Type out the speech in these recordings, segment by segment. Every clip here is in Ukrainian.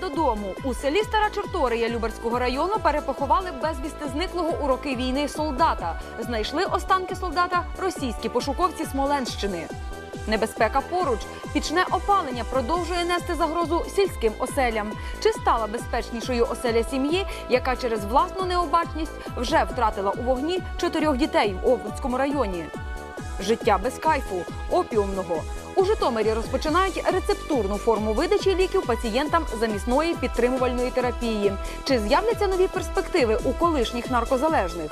додому. У селі Стара Чортория Люберського району перепоховали безвісти зниклого у роки війни солдата. Знайшли останки солдата російські пошуковці Смоленщини. Небезпека поруч. Пічне опалення продовжує нести загрозу сільським оселям. Чи стала безпечнішою оселя сім'ї, яка через власну необачність вже втратила у вогні чотирьох дітей в Овруцькому районі? Життя без кайфу, опіумного. У Житомирі розпочинають рецептурну форму видачі ліків пацієнтам замісної підтримувальної терапії. Чи з'являться нові перспективи у колишніх наркозалежних?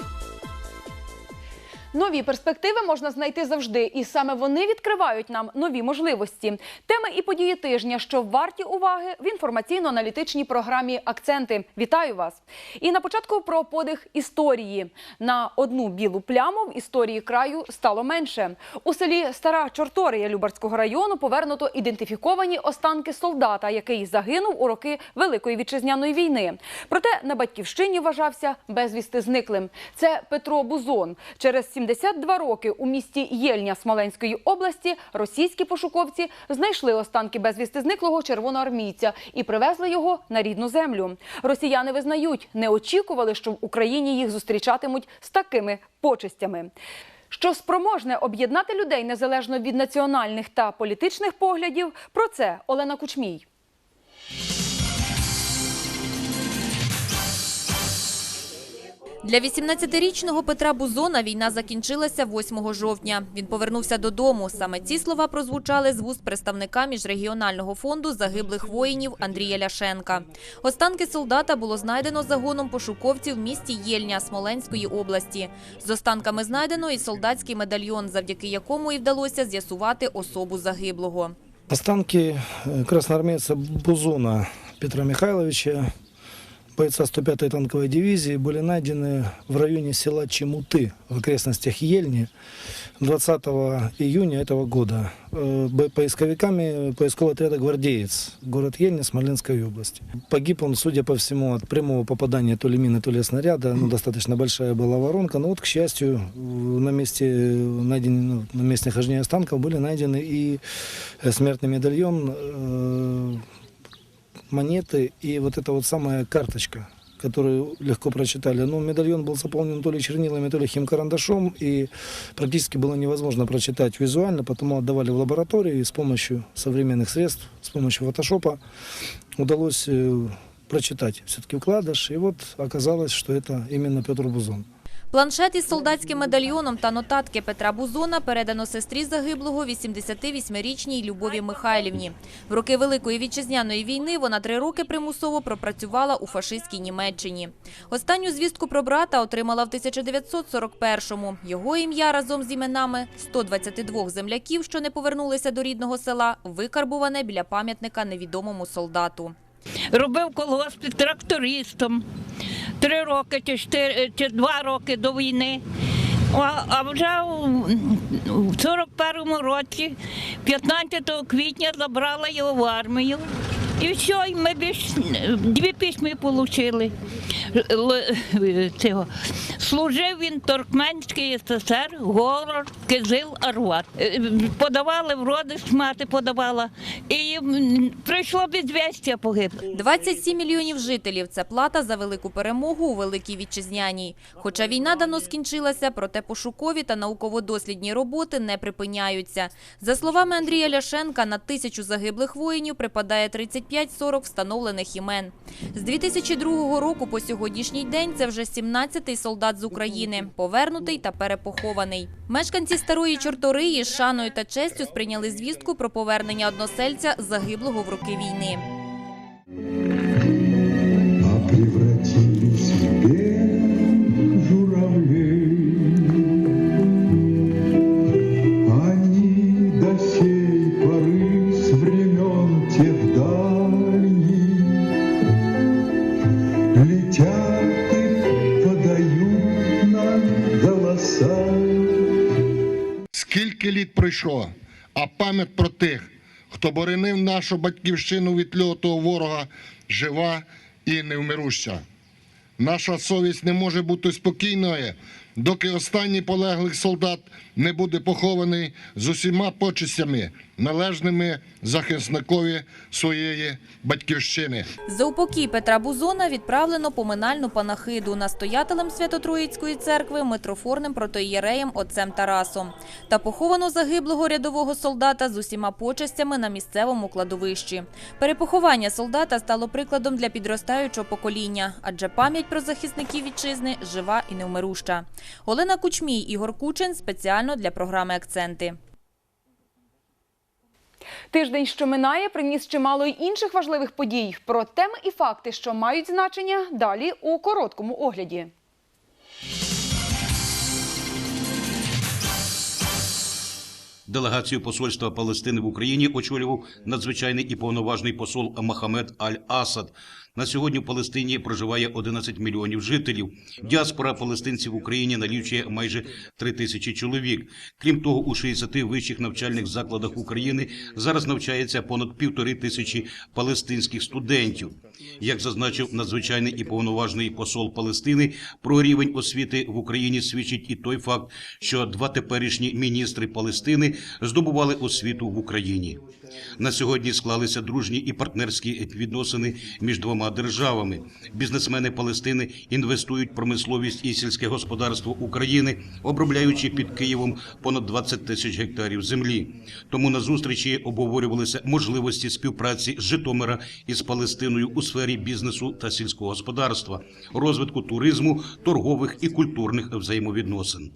Нові перспективи можна знайти завжди, і саме вони відкривають нам нові можливості. Теми і події тижня, що варті уваги в інформаційно-аналітичній програмі Акценти. Вітаю вас! І на початку про подих історії. На одну білу пляму в історії краю стало менше. У селі Стара Чортория Любарського району повернуто ідентифіковані останки солдата, який загинув у роки Великої вітчизняної війни. Проте на батьківщині вважався безвісти зниклим. Це Петро Бузон. Через 72 роки у місті Єльня Смоленської області російські пошуковці знайшли останки безвісти зниклого червоноармійця і привезли його на рідну землю. Росіяни визнають, не очікували, що в Україні їх зустрічатимуть з такими почестями. Що спроможне об'єднати людей незалежно від національних та політичних поглядів, про це Олена Кучмій. Для 18-річного Петра Бузона війна закінчилася 8 жовтня. Він повернувся додому. Саме ці слова прозвучали з вуст представника міжрегіонального фонду загиблих воїнів Андрія Ляшенка. Останки солдата було знайдено загоном пошуковців в місті Єльня Смоленської області. З останками знайдено і солдатський медальйон, завдяки якому і вдалося з'ясувати особу загиблого. Останки э, красноармейца Бузуна Петра Михайловича, бойца 105-й танковой дивизии, были найдены в районе села Чемуты в окрестностях Ельни 20 июня этого года э, поисковиками поискового отряда «Гвардеец», город Ельня, Смоленской области. Погиб он, судя по всему, от прямого попадания то ли мины, то ли снаряда. Ну, достаточно большая была воронка. Но вот, к счастью, на месте, найден- ну, на месте нахождения останков были найдены и э, смертный медальон, э, монеты и вот эта вот самая карточка, которую легко прочитали. Ну, медальон был заполнен то ли чернилами, то ли химкарандашом, и практически было невозможно прочитать визуально, потому отдавали в лабораторию, и с помощью современных средств, с помощью фотошопа удалось э, прочитать все-таки вкладыш, и вот оказалось, что это именно Петр Бузон. Планшет із солдатським медальйоном та нотатки Петра Бузона передано сестрі загиблого 88-річній Любові Михайлівні. В роки Великої вітчизняної війни вона три роки примусово пропрацювала у фашистській Німеччині. Останню звістку про брата отримала в 1941-му. Його ім'я разом з іменами 122 земляків, що не повернулися до рідного села, викарбуване біля пам'ятника невідомому солдату. Робив колгосп трактористом. Три роки чи, чотири, чи два роки до війни. А, вже в у 41-му році, 15 квітня, забрала його в армію. І все, ми більш дві письми отримали. Цього. Служив він Туркменський СССР, город, Кизил, Арват. Е, Подавали в родич, мати подавала. І прийшло безвістя погиб. 27 мільйонів жителів – це плата за велику перемогу у Великій Вітчизняній. Хоча війна давно скінчилася, проте пошукові та науково-дослідні роботи не припиняються. За словами Андрія Ляшенка, на тисячу загиблих воїнів припадає 35-40 встановлених імен. З 2002 року по сьогоднішній день це вже 17-й солдат з України, повернутий та перепохований. Мешканці Старої Чорториї з шаною та честю сприйняли звістку про повернення односельця загиблого в роки війни. Скільки літ пройшло, а пам'ять про тих, хто боронив нашу батьківщину від лютого ворога, жива і невмируща. Наша совість не може бути спокійною, доки останній полеглих солдат не буде похований з усіма почестями, належними захисникові своєї батьківщини. За упокій Петра Бузона відправлено поминальну панахиду настоятелем Свято-Троїцької церкви митрофорним протоієреєм отцем Тарасом. Та поховано загиблого рядового солдата з усіма почестями на місцевому кладовищі. Перепоховання солдата стало прикладом для підростаючого покоління, адже пам'ять про захисників вітчизни жива і невмируща. Олена Кучмій, Ігор Кучин спеціально для програми Акценти. Тиждень, що минає, приніс чимало й інших важливих подій. Про теми і факти, що мають значення, далі у короткому огляді. Делегацію посольства Палестини в Україні очолював надзвичайний і повноважний посол Махамед Аль-Асад. На сьогодні в Палестині проживає 11 мільйонів жителів. Діаспора палестинців в Україні налічує майже 3 тисячі чоловік. Крім того, у 60 вищих навчальних закладах України зараз навчається понад півтори тисячі палестинських студентів. Як зазначив надзвичайний і повноважний посол Палестини, про рівень освіти в Україні свідчить і той факт, що два теперішні міністри Палестини здобували освіту в Україні. На сьогодні склалися дружні і партнерські відносини між двома державами. Бізнесмени Палестини інвестують промисловість і сільське господарство України, обробляючи під Києвом понад 20 тисяч гектарів землі. Тому на зустрічі обговорювалися можливості співпраці Житомира із Палестиною у сфері бізнесу та сільського господарства, розвитку туризму, торгових і культурних взаємовідносин.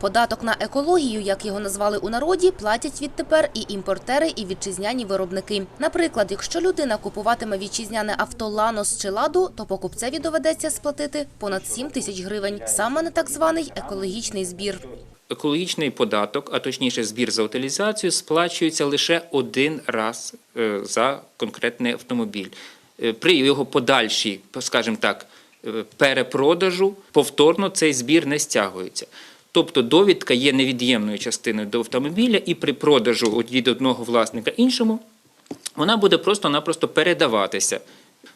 Податок на екологію, як його назвали у народі, платять відтепер і імпортери, і вітчизняні виробники. Наприклад, якщо людина купуватиме вітчизняне авто Ланос чи Ладу, то покупцеві доведеться сплатити понад 7 тисяч гривень саме на так званий екологічний збір. Екологічний податок, а точніше збір за утилізацію, сплачується лише один раз е, за конкретний автомобіль. Е, При його подальшій, скажімо так, е, перепродажу повторно цей збір не стягується. Тобто довідка є невід'ємною частиною до автомобіля, і при продажу від одного власника іншому вона буде просто-напросто передаватися.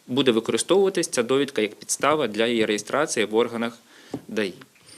Буде використовуватися ця довідка як підстава для її реєстрації в органах ДАІ.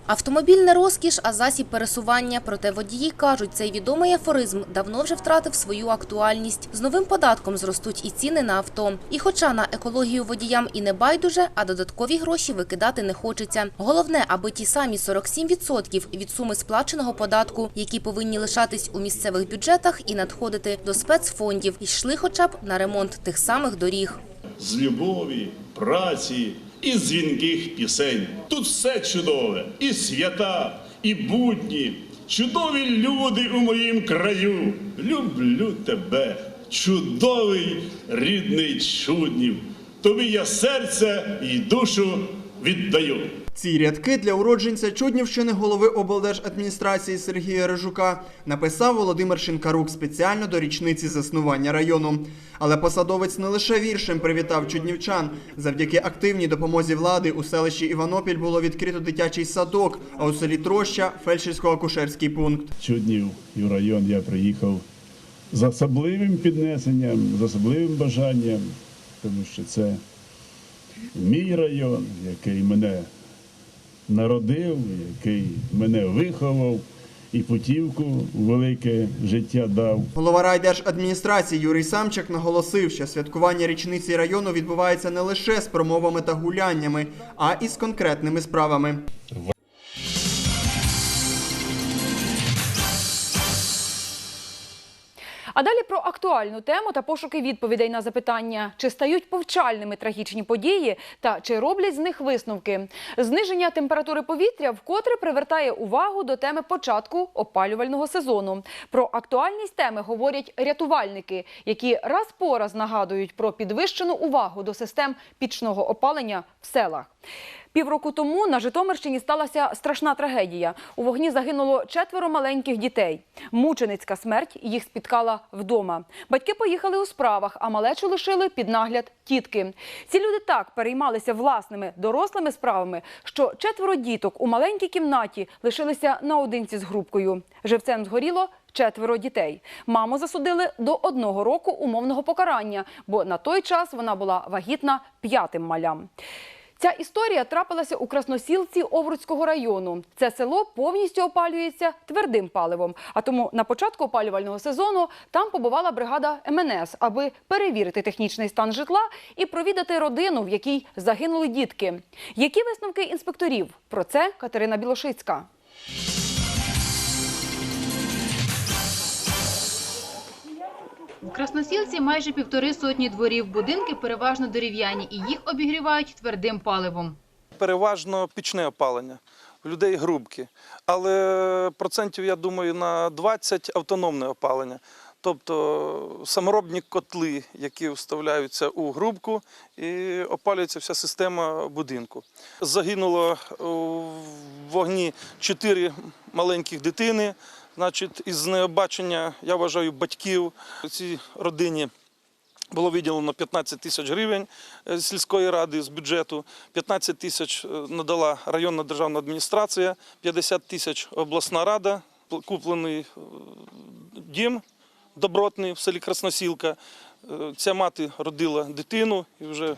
Автомобіль не розкіш, а засіб пересування. Проте водії кажуть, цей відомий афоризм давно вже втратив свою актуальність. З новим податком зростуть і ціни на авто. І хоча на екологію водіям і не байдуже, а додаткові гроші викидати не хочеться. Головне, аби ті самі 47% від суми сплаченого податку, які повинні лишатись у місцевих бюджетах і надходити до спецфондів, йшли хоча б на ремонт тих самих доріг. з любові, праці і дзвінких пісень. Тут все чудове, і свята, і будні, чудові люди у моїм краю. Люблю тебе, чудовий рідний чуднів. Тобі я серце і душу віддаю. Ці рядки для уродженця Чуднівщини голови облдержадміністрації Сергія Рижука написав Володимир Шинкарук спеціально до річниці заснування району. Але посадовець не лише віршем привітав чуднівчан. Завдяки активній допомозі влади у селищі Іванопіль було відкрито дитячий садок, а у селі Троща фельдшерсько-акушерський пункт. Чуднів і район я приїхав з особливим піднесенням, з особливим бажанням, тому що це мій район, який мене народив, який мене виховав і путівку велике життя дав. Голова райдержадміністрації Юрій Самчак наголосив, що святкування річниці району відбувається не лише з промовами та гуляннями, а і з конкретними справами. А далі про актуальну тему та пошуки відповідей на запитання, чи стають повчальними трагічні події та чи роблять з них висновки. Зниження температури повітря вкотре привертає увагу до теми початку опалювального сезону. Про актуальність теми говорять рятувальники, які раз по раз нагадують про підвищену увагу до систем пічного опалення в селах. Півроку тому на Житомирщині сталася страшна трагедія. У вогні загинуло четверо маленьких дітей. Мученицька смерть їх спіткала вдома. Батьки поїхали у справах, а малечу лишили під нагляд тітки. Ці люди так переймалися власними дорослими справами, що четверо діток у маленькій кімнаті лишилися наодинці з грубкою. Живцем згоріло четверо дітей. Маму засудили до одного року умовного покарання, бо на той час вона була вагітна п'ятим малям. Ця історія трапилася у Красносілці Овруцького району. Це село повністю опалюється твердим паливом. А тому на початку опалювального сезону там побувала бригада МНС, аби перевірити технічний стан житла і провідати родину, в якій загинули дітки. Які висновки інспекторів? Про це Катерина Білошицька. В Красносілці майже півтори сотні дворів. Будинки переважно дерев'яні і їх обігрівають твердим паливом. переважно пічне опалення. У людей грубки. Але процентів, я думаю, на 20 автономне опалення. Тобто саморобні котли, які вставляються у грубку, і опалюється вся система будинку. Загинуло у вогні чотири маленьких дитини. Значить, із необачення, я вважаю, батьків цій родині було виділено 15 тисяч гривень е, сільської ради з бюджету, 15 тисяч е, надала районна державна адміністрація, 50 тисяч обласна рада, куплений е, дім добротний в селі Красносілка. Ця мати родила дитину і вже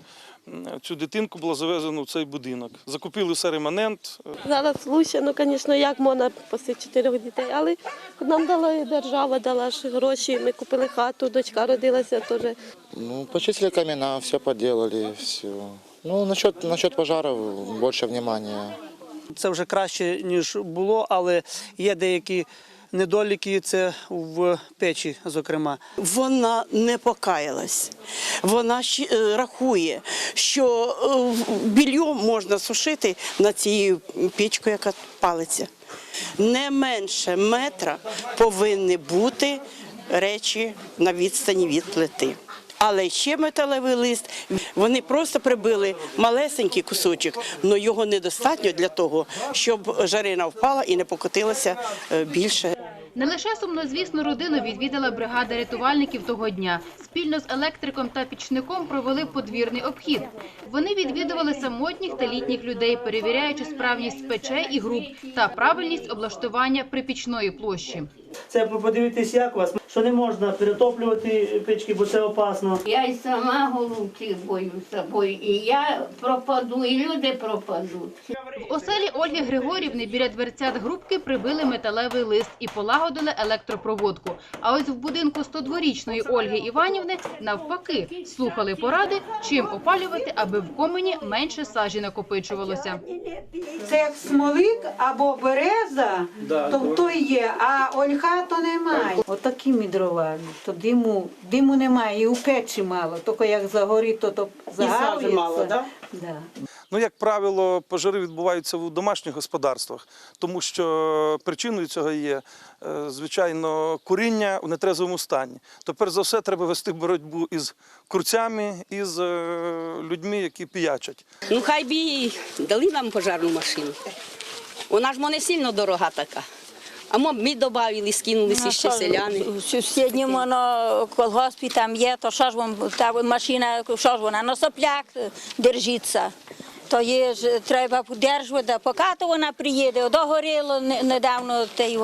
цю дитинку було завезено в цей будинок. Закупили все реманент, Зараз лучше, ну, звісно, як можна після чотирьох дітей, але нам дала держава, дала ж гроші, ми купили хату, дочка родилася теж. Ну, почистили камина, все поделали, все. Ну, насчет, насчет пожаров больше внимания. Це вже краще, ніж було, але є деякі недоліки, це в печі, зокрема. Вона не покаялась. Вона е, рахує, що більо можна сушити на цією пічкою, яка палиться. Не менше метра повинні бути речі на відстані від плити. Але ще металевий лист. Вони просто прибили малесенький кусочок, але його недостатньо для того, щоб жарина впала і не покотилася е, більше Не лише сумнозвісну родину відвідала бригада рятувальників того дня. Спільно з електриком та пічником провели подвірний обхід. Вони відвідували самотніх та літніх людей, перевіряючи справність печей і груп та правильність облаштування припічної площі. Це подивитись, як у вас, що не можна перетоплювати печки, бо це опасно. Я й сама голубців боюся, бо і я пропаду, і люди пропадуть. В оселі Ольги Григорівни біля дверцят грубки прибили металевий лист і полагодили електропроводку. А ось в будинку 102-річної Ольги Іванівни навпаки слухали поради, чим опалювати, аби в комені менше сажі накопичувалося. Це як смолик або береза, Да, то то є, а ольха то немає. Отакими дровами, то диму, диму немає, і у печі мало, тільки як загорить, то, то сажі мало, да? Да. Ну, як правило, пожари відбуваються в домашніх господарствах, тому що причиною цього є, е, звичайно, куріння у нетрезвому стані. То, перш за все, треба вести боротьбу із курцями, із е, людьми, які піячать. Ну, хай би і дали нам пожарну машину. Вона ж не сильно дорога така. А ми, додали, скинулися ще селяни. В сусідньому колгоспі там є, то що ж вам, та машина, що ж вона, на соплях е, держиться. То є ж, треба подержувати, поки то вона приїде. Догоріло недавно той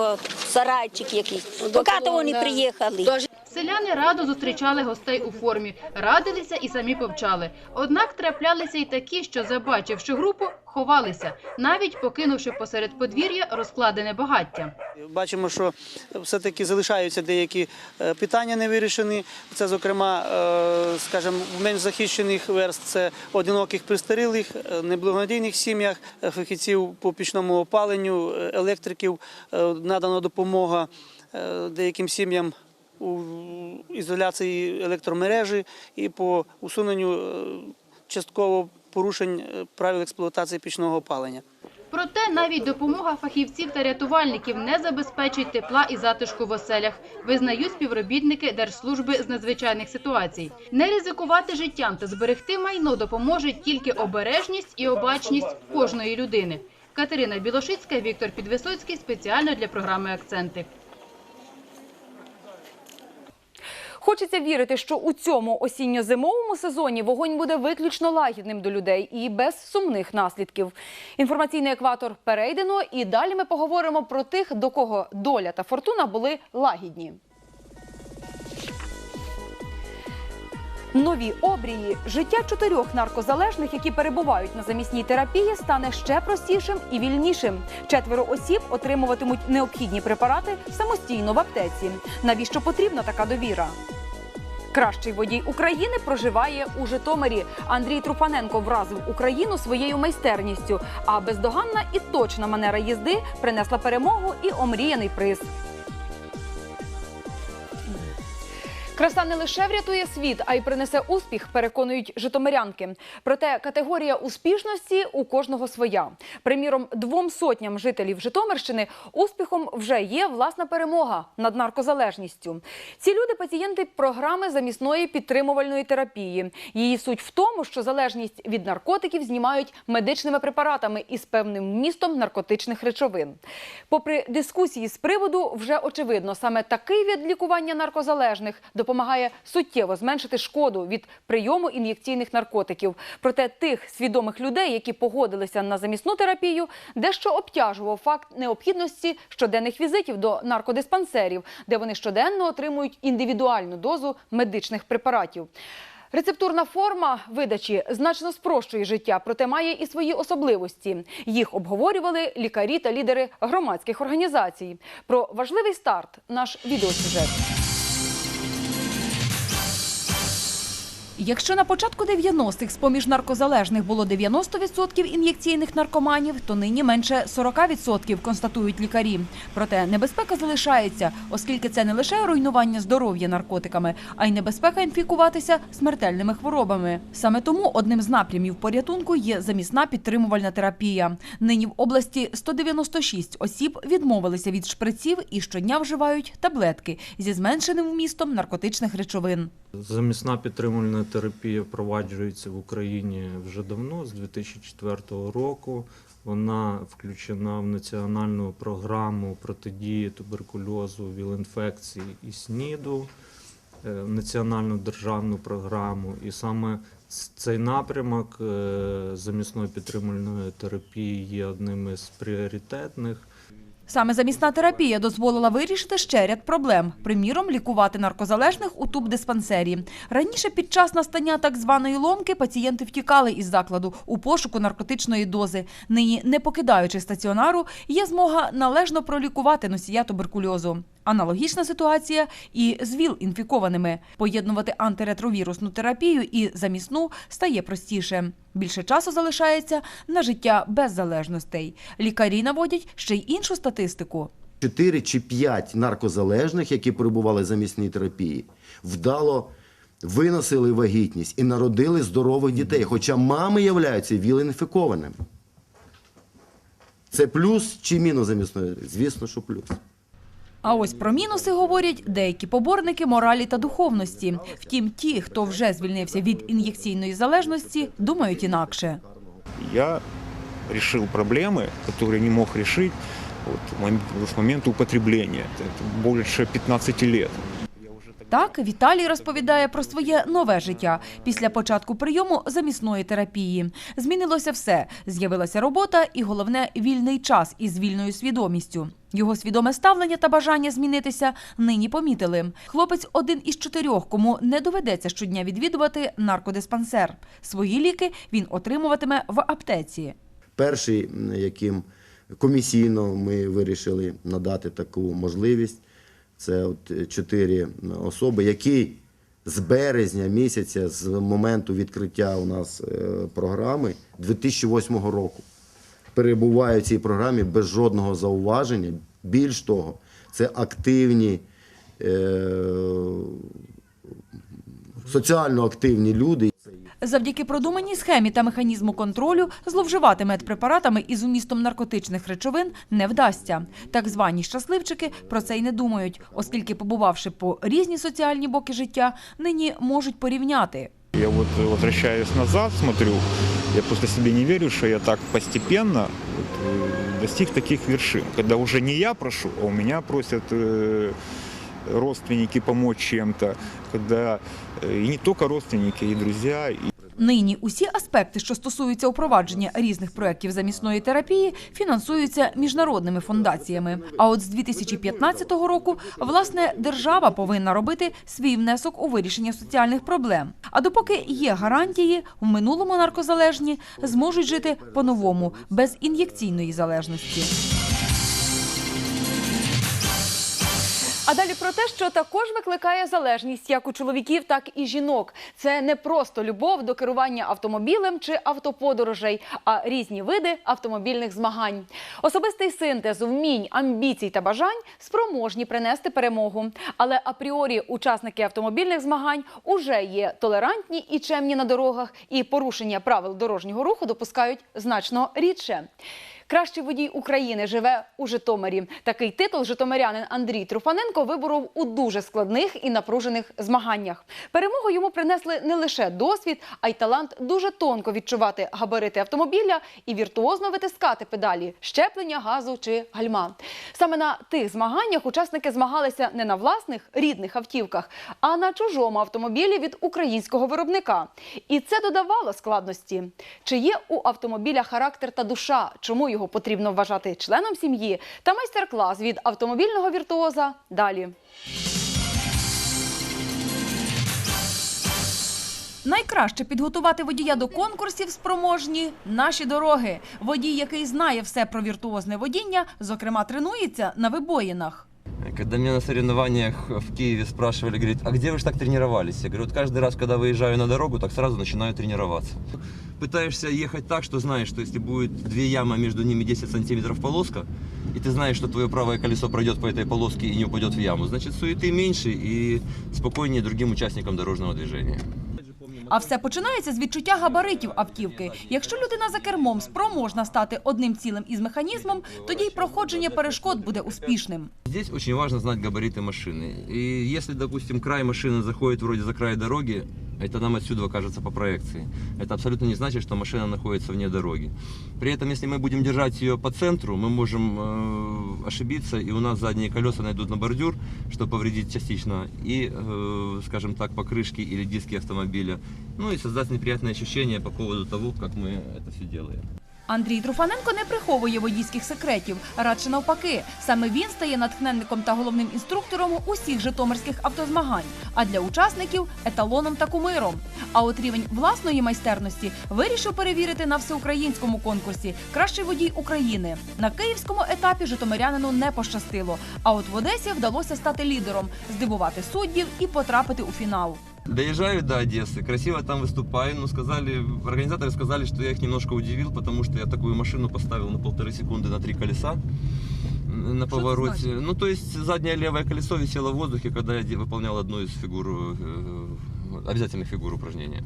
сарайчик якийсь. Поки то вони приїхали. Селяни радо зустрічали гостей у формі, радилися і самі повчали. Однак траплялися й такі, що, забачивши групу, ховалися, навіть покинувши посеред подвір'я розкладене багаття. Бачимо, що все-таки залишаються деякі е, питання не вирішені. Це, зокрема, е, скажімо, в менш захищених верст це одиноких пристарілих, е, неблагонадійних сім'ях, фахівців по пічному опаленню, електриків надана допомога деяким сім'ям у ізоляції електромережі і по усуненню е, частково порушень е, правил експлуатації пічного опалення. Проте навіть допомога фахівців та рятувальників не забезпечить тепла і затишку в оселях, визнають співробітники Держслужби з надзвичайних ситуацій. Не ризикувати життям та зберегти майно допоможе тільки обережність і обачність кожної людини. Катерина Білошицька, Віктор Підвисоцький спеціально для програми Акценти. Хочеться вірити, що у цьому осінньо-зимовому сезоні вогонь буде виключно лагідним до людей і без сумних наслідків. Інформаційний екватор перейдено, і далі ми поговоримо про тих, до кого доля та фортуна були лагідні. Нові обрії життя чотирьох наркозалежних, які перебувають на замісній терапії, стане ще простішим і вільнішим. Четверо осіб отримуватимуть необхідні препарати самостійно в аптеці. Навіщо потрібна така довіра? Кращий водій України проживає у Житомирі. Андрій Трупаненко вразив Україну своєю майстерністю. А бездоганна і точна манера їзди принесла перемогу і омріяний приз. Краса не лише врятує світ, а й принесе успіх, переконують житомирянки. Проте категорія успішності у кожного своя. Приміром, двом сотням жителів Житомирщини успіхом вже є власна перемога над наркозалежністю. Ці люди пацієнти програми замісної підтримувальної терапії. Її суть в тому, що залежність від наркотиків знімають медичними препаратами із певним вмістом наркотичних речовин. Попри дискусії з приводу, вже очевидно, саме такий від лікування наркозалежних допомагає суттєво зменшити шкоду від прийому ін'єкційних наркотиків. Проте тих свідомих людей, які погодилися на замісну терапію, дещо обтяжував факт необхідності щоденних візитів до наркодиспансерів, де вони щоденно отримують індивідуальну дозу медичних препаратів. Рецептурна форма видачі значно спрощує життя, проте має і свої особливості. Їх обговорювали лікарі та лідери громадських організацій. Про важливий старт наш відеосюжет. Якщо на початку 90-х з-поміж наркозалежних було 90% ін'єкційних наркоманів, то нині менше 40%, констатують лікарі. Проте небезпека залишається, оскільки це не лише руйнування здоров'я наркотиками, а й небезпека інфікуватися смертельними хворобами. Саме тому одним з напрямів порятунку є замісна підтримувальна терапія. Нині в області 196 осіб відмовилися від шприців і щодня вживають таблетки зі зменшеним вмістом наркотичних речовин. Замісна підтримувальна терапія впроваджується в Україні вже давно, з 2004 року. Вона включена в національну програму протидії туберкульозу, віл-інфекції і СНІДу, е, в національну державну програму. І саме цей напрямок е, замісної підтримувальної терапії є одним із пріоритетних. Саме замісна терапія дозволила вирішити ще ряд проблем. Приміром, лікувати наркозалежних у тубдиспансері. Раніше під час настання так званої ломки пацієнти втікали із закладу у пошуку наркотичної дози. Нині, не покидаючи стаціонару, є змога належно пролікувати носія туберкульозу. Аналогічна ситуація і з ВІЛ-інфікованими. Поєднувати антиретровірусну терапію і замісну стає простіше. Більше часу залишається на життя без залежностей. Лікарі наводять ще й іншу статистику. 4 чи 5 наркозалежних, які перебували замісній терапії, вдало виносили вагітність і народили здорових дітей, хоча мами являються віл-інфікованими. Це плюс чи мінус замісної? Звісно, що плюс. А ось про мінуси говорять деякі поборники моралі та духовності. Втім, ті, хто вже звільнився від ін'єкційної залежності, думають інакше. Я решил проблемы, которые не мог решить вот, мом- с момента употребления. Это больше 15 лет. Так, Віталій розповідає про своє нове життя після початку прийому замісної терапії. Змінилося все. З'явилася робота і, головне, вільний час із вільною свідомістю. Його свідоме ставлення та бажання змінитися нині помітили. Хлопець один із чотирьох, кому не доведеться щодня відвідувати наркодиспансер. Свої ліки він отримуватиме в аптеці. Перший, яким комісійно ми вирішили надати таку можливість, це от чотири особи, які з березня місяця, з моменту відкриття у нас е, програми 2008 року, перебувають в цій програмі без жодного зауваження. Більш того, це активні, е, соціально активні люди. Завдяки продуманій схемі та механізму контролю зловживати медпрепаратами із умістом наркотичних речовин не вдасться. Так звані щасливчики про це й не думають, оскільки, побувавши по різні соціальні боки життя, нині можуть порівняти. Я вот э, возвращаясь назад, смотрю, я просто себе не верю, что я так постепенно вот, э, достиг таких вершин. Когда уже не я прошу, а у меня просят э, родственники помочь чем-то. Когда э, и не только родственники, и друзья, и Нині усі аспекти, що стосуються впровадження різних проєктів замісної терапії, фінансуються міжнародними фундаціями. А от з 2015 року, власне, держава повинна робити свій внесок у вирішення соціальних проблем. А допоки є гарантії, в минулому наркозалежні зможуть жити по-новому, без ін'єкційної залежності. А далі про те, що також викликає залежність як у чоловіків, так і жінок. Це не просто любов до керування автомобілем чи автоподорожей, а різні види автомобільних змагань. Особистий синтез вмінь, амбіцій та бажань спроможні принести перемогу. Але апріорі учасники автомобільних змагань уже є толерантні і чемні на дорогах, і порушення правил дорожнього руху допускають значно рідше. Кращий водій України живе у Житомирі. Такий титул житомирянин Андрій Труфаненко виборов у дуже складних і напружених змаганнях. Перемогу йому принесли не лише досвід, а й талант дуже тонко відчувати габарити автомобіля і віртуозно витискати педалі щеплення, газу чи гальма. Саме на тих змаганнях учасники змагалися не на власних рідних автівках, а на чужому автомобілі від українського виробника. І це додавало складності. Чи є у автомобіля характер та душа? Чому його потрібно вважати членом сім'ї? Та майстер-клас від автомобільного віртуоза далі. Найкраще підготувати водія до конкурсів спроможні наші дороги. Водій, який знає все про віртуозне водіння, зокрема тренується на вибоїнах. Когда меня на соревнованиях в Киеве спрашивали, говорит, а где вы ж так тренировались? Я говорю, вот каждый раз, когда выезжаю на дорогу, так сразу начинаю тренироваться. Пытаешься ехать так, что знаешь, что если будет две ямы, между ними 10 сантиметров полоска, и ты знаешь, что твое правое колесо пройдет по этой полоске и не упадет в яму, значит суеты меньше и спокойнее другим участникам дорожного движения. А все починається з відчуття габаритів автівки. Якщо людина за кермом спроможна стати одним цілим із механізмом, тоді й проходження перешкод буде успішним. Здесь очень важно знать габариты машины. И если, допустим, край машины заходит вроде за край дороги, это нам отсюда кажется по проекции. Это абсолютно не значит, что машина находится вне дороги. При этом, если мы будем держать ее по центру, мы можем э, ошибиться, и у нас задние колеса найдут на бордюр, что повредит частично и, э, скажем так, покрышки или диски автомобиля. Ну и создать неприятные ощущения по поводу того, как мы это все делаем. Андрій Труфаненко не приховує водійських секретів, радше навпаки. Саме він стає натхненником та головним інструктором усіх житомирських автозмагань, а для учасників еталоном та кумиром. А от рівень власної майстерності вирішив перевірити на всеукраїнському конкурсі Кращий водій України. На київському етапі житомирянину не пощастило. А от в Одесі вдалося стати лідером, здивувати суддів і потрапити у фінал. Доезжаю до Одессы, красиво там выступаю, но сказали, организаторы сказали, что я их немножко удивил, потому что я такую машину поставил на полторы секунды на три колеса м, на повороте. Ну, то есть заднее левое колесо висело в воздухе, когда я де- выполнял одну из фигур, э, обязательных фигур упражнения.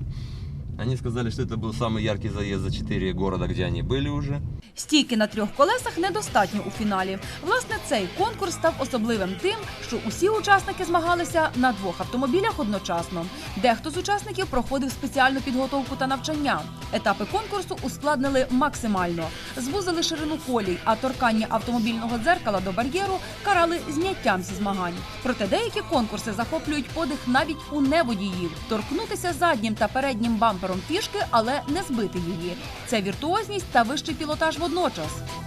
Они сказали, что это был самый яркий заезд за четыре города, где они были уже. Стійки на трьох колесах недостатньо у фіналі. Власне, цей конкурс став особливим тим, що усі учасники змагалися на двох автомобілях одночасно. Дехто з учасників проходив спеціальну підготовку та навчання. Етапи конкурсу ускладнили максимально. Звузили ширину колій, а торкання автомобільного дзеркала до бар'єру карали зняттям зі змагань. Проте деякі конкурси захоплюють подих навіть у неводіїв. Торкнутися заднім та переднім бампером фішки, але не збити її. Це віртуозність та вищий пілотаж водночас.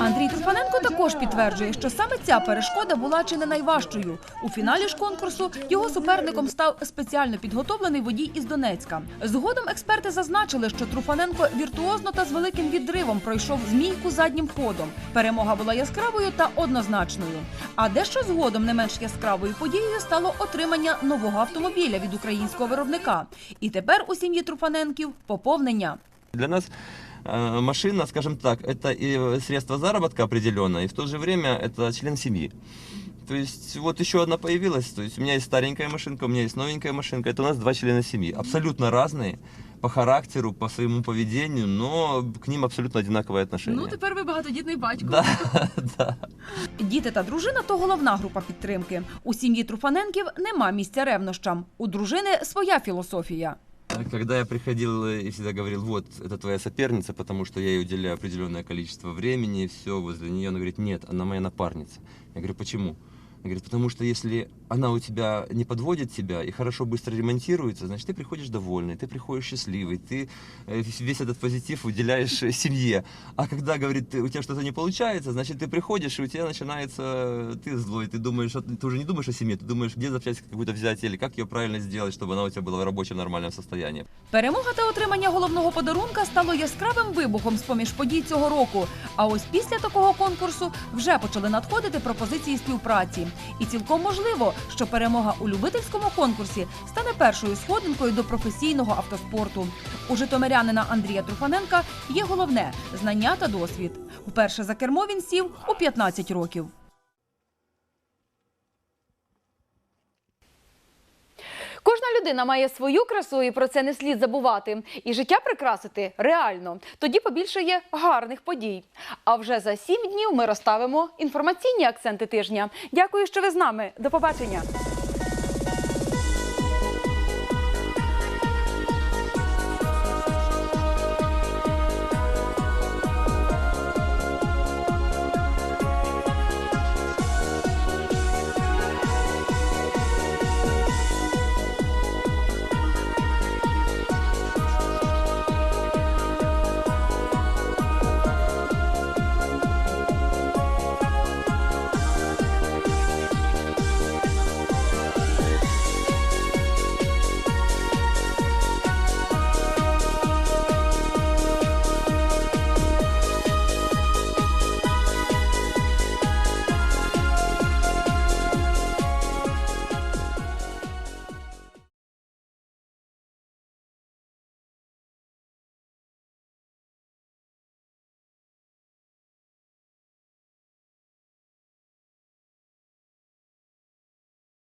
Андрій Труфаненко також підтверджує, що саме ця перешкода була чи не найважчою. У фіналі ж конкурсу його суперником став спеціально підготовлений водій із Донецька. Згодом експерти зазначили, що Труфаненко віртуозно та з великим відривом пройшов змійку заднім ходом. Перемога була яскравою та однозначною. А дещо згодом не менш яскравою подією стало отримання нового автомобіля від українського виробника. І тепер у сім'ї Труфаненків поповнення. Для нас машина, скажем так, это и средство заработка определенное, и в то же время это член семьи. То есть вот еще одна появилась, то есть у меня есть старенькая машинка, у меня есть новенькая машинка, это у нас два члена семьи, абсолютно разные по характеру, по своему поведению, но к ним абсолютно одинаковое отношение. Ну тепер ви багатодітний батько. Да, да. Діти та дружина то головна група підтримки. У сім'ї Труфаненків нема місця ревнощам. У дружини своя філософія. когда я приходил э, и всегда говорил, вот, это твоя соперница, потому что я ей уделяю определенное количество времени, все возле нее, она говорит, нет, она моя напарница. Я говорю, почему? Она говорит, потому что если она у тебя не подводит тебя и хорошо быстро ремонтируется, значит, ты приходишь довольный, ты приходишь счастливый, ты э, весь этот позитив уделяешь э, семье. А когда, говорит, у тебя что-то не получается, значит, ты приходишь, и у тебя начинается, э, ты злой, ты думаешь, о- ты уже не думаешь о семье, ты думаешь, где запчасть какую-то взять или как ее правильно сделать, чтобы она у тебя была в рабочем нормальном состоянии. Перемога та отримання головного подарунка стало яскравим вибухом з поміж подій цього року. А ось після такого конкурсу вже почали надходити пропозиції співпраці. І цілком можливо, що перемога у любительському конкурсі стане першою сходинкою до професійного автоспорту. У житомирянина Андрія Труфаненка є головне знання та досвід. Вперше за кермо він сів у 15 років. Людина має свою красу, і про це не слід забувати. І життя прикрасити реально. Тоді побільшає гарних подій. А вже за сім днів ми розставимо інформаційні акценти тижня. Дякую, що ви з нами. До побачення.